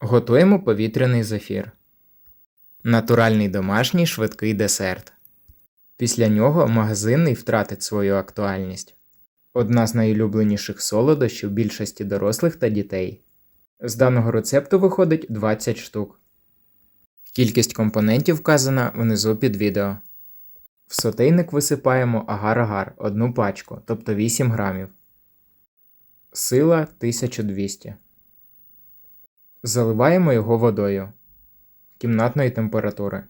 Готуємо повітряний зефір. Натуральний домашній швидкий десерт. Після нього магазинний втратить свою актуальність. Одна з найулюбленіших солодощів більшості дорослих та дітей. З даного рецепту виходить 20 штук. Кількість компонентів вказана внизу під відео. В сотейник висипаємо агар-агар одну пачку, тобто 8 грамів. Сила 1200. Заливаємо його водою кімнатної температури.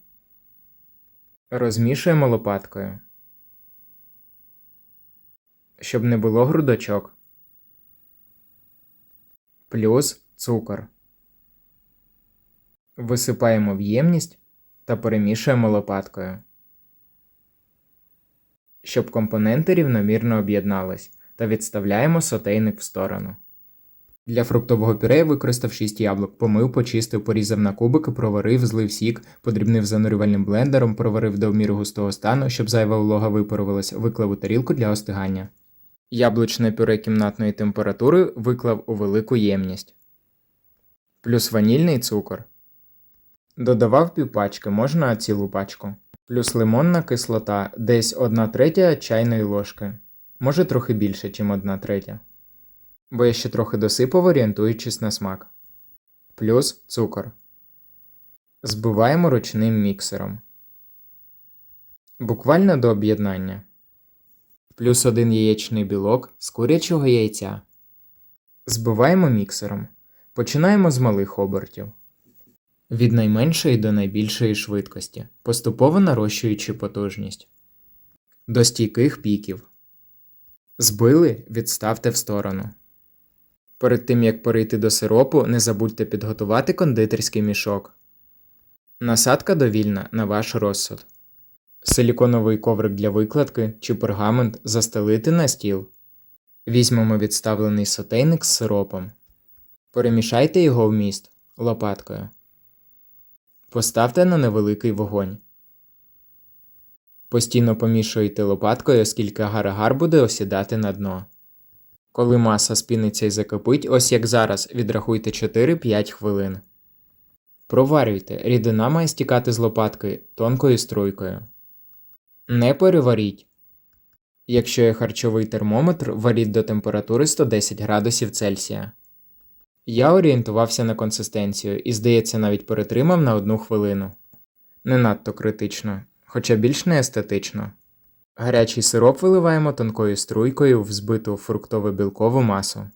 Розмішуємо лопаткою. Щоб не було грудочок. Плюс цукор. Висипаємо в ємність та перемішуємо лопаткою. Щоб компоненти рівномірно об'єднались та відставляємо сотейник в сторону. Для фруктового пюре я використав 6 яблук, помив, почистив, порізав на кубики, проварив, злив сік, подрібнив занурювальним блендером, проварив до вміру густого стану, щоб зайва волога випарувалась, виклав у тарілку для остигання. Яблучне пюре кімнатної температури виклав у велику ємність. Плюс ванільний цукор. Додавав півпачки, можна цілу пачку. Плюс лимонна кислота десь 1 третя чайної ложки. Може трохи більше, ніж 1 третя. Бо я ще трохи досипав, орієнтуючись на смак. Плюс цукор. Збиваємо ручним міксером. Буквально до об'єднання. Плюс один яєчний білок з курячого яйця. Збиваємо міксером. Починаємо з малих обертів. Від найменшої до найбільшої швидкості, поступово нарощуючи потужність. До стійких піків. Збили, відставте в сторону. Перед тим як перейти до сиропу, не забудьте підготувати кондитерський мішок. Насадка довільна на ваш розсуд. Силіконовий коврик для викладки чи пергамент застелити на стіл. Візьмемо відставлений сотейник з сиропом. Перемішайте його в міст лопаткою. Поставте на невеликий вогонь. Постійно помішуйте лопаткою, оскільки агар-агар буде осідати на дно. Коли маса спіниться і закипить, ось як зараз, відрахуйте 4-5 хвилин. Проварюйте, рідина має стікати з лопатки тонкою струйкою. Не переваріть. Якщо є харчовий термометр, варіть до температури 110 градусів Цельсія. Я орієнтувався на консистенцію і, здається, навіть перетримав на одну хвилину. Не надто критично, хоча більш не естетично. Гарячий сироп виливаємо тонкою струйкою в збиту фруктово-білкову масу.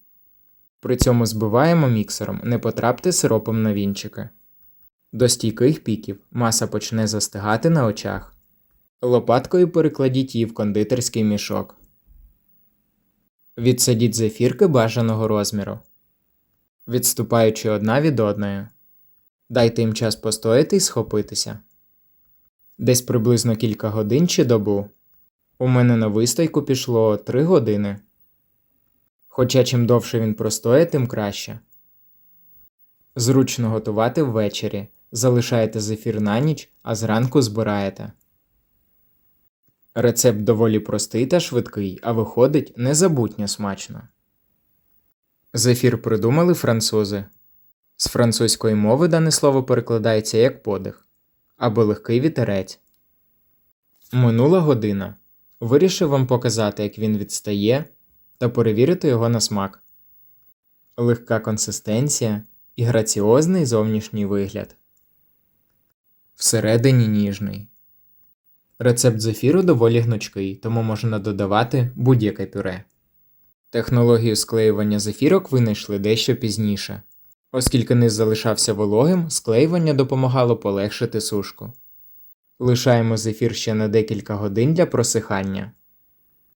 При цьому збиваємо міксером, не потрапте сиропом на вінчики. До стійких піків маса почне застигати на очах. Лопаткою перекладіть її в кондитерський мішок. Відсадіть зефірки бажаного розміру, відступаючи одна від одної. Дайте їм час постояти і схопитися. Десь приблизно кілька годин чи добу. У мене на вистойку пішло 3 години. Хоча чим довше він простоє, тим краще. Зручно готувати ввечері. Залишаєте зефір на ніч, а зранку збираєте. Рецепт доволі простий та швидкий, а виходить незабутньо смачно. Зефір придумали французи. З французької мови дане слово перекладається як подих або легкий вітерець. Минула година. Вирішив вам показати, як він відстає, та перевірити його на смак. Легка консистенція і граціозний зовнішній вигляд. Всередині ніжний. Рецепт зефіру доволі гнучкий, тому можна додавати будь-яке пюре. Технологію склеювання зефірок винайшли дещо пізніше. Оскільки низ залишався вологим, склеювання допомагало полегшити сушку. Лишаємо зефір ще на декілька годин для просихання.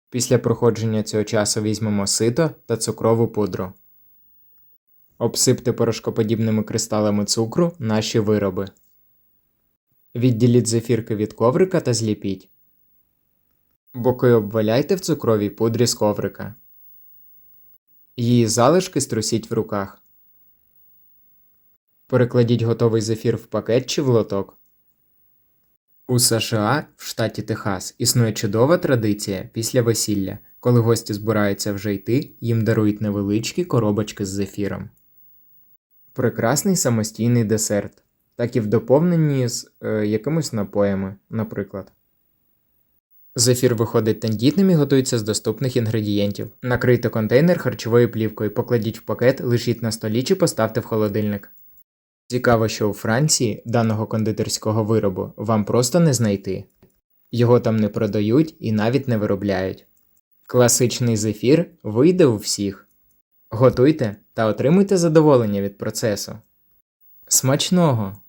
Після проходження цього часу візьмемо сито та цукрову пудру. Обсипте порошкоподібними кристалами цукру наші вироби. Відділіть зефірки від коврика та зліпіть. Боки обваляйте в цукровій пудрі з коврика. Її залишки струсіть в руках. Перекладіть готовий зефір в пакет чи в лоток. У США в штаті Техас існує чудова традиція після весілля, коли гості збираються вже йти, їм дарують невеличкі коробочки з зефіром. Прекрасний самостійний десерт, так і в доповненні з е, якимись напоями, наприклад. Зефір виходить тендітним і готується з доступних інгредієнтів. Накрийте контейнер харчовою плівкою, покладіть в пакет, лишіть на столі чи поставте в холодильник. Цікаво, що у Франції даного кондитерського виробу вам просто не знайти. Його там не продають і навіть не виробляють. Класичний зефір вийде у всіх. Готуйте та отримуйте задоволення від процесу. Смачного!